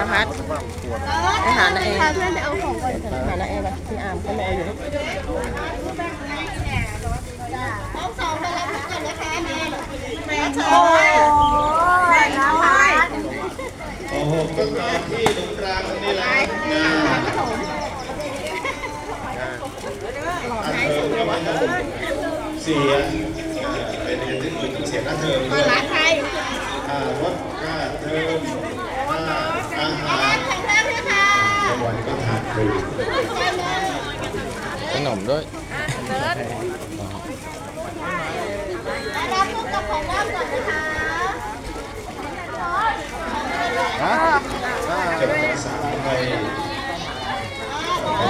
นภัสไปหานาเอพาเพื่อนไปเอาของก่อนหานาเอไปพี่อามก็รออยู่ห้องสองไปรับก่อนนะคะแม่แม่เชิญโอ้แม่ยนะนะคะคะโอ้โหก็มาที่ตรงกลางนี้แหละงานอันเทอมก็มาเสียเป็นเดือนที่อื่นเสียค่าเทอมด้วยร้านไทยค่ารถค่าเทอมค่าอาหาร แข็งแรงด้วยค่ะ รางวัลก็ทานฟรีขนมด้วยรับลูกกับของว่างก่อนนะคะฮะจะภาษาไทย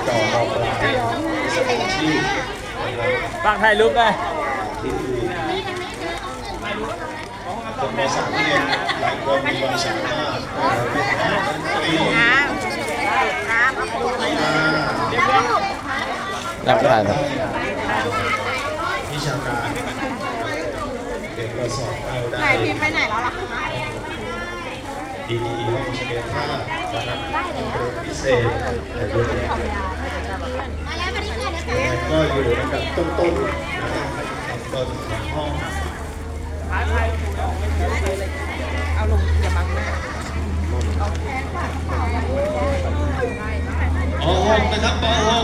ต่อรองรายสมาชิกฝากถ่ายรูปได้ที่คนภาษาเรียนหลายคนมีความสามารถดนตรี รับถ่ายวิชาการเด็กก็สอบเอาได้ไหนพิมพ์ไปไหนแล้วล่ะดีดีห้องเรียนภาพนะครับเรียนพิเศษแต่เยอะแยะมาแล้วมาที่ก่อนนะคะแต่ก็อยู่ระดับต้นๆนะครับต้นๆของห้องเอาลงอย่าบังหน้าป .6 นะครับป .6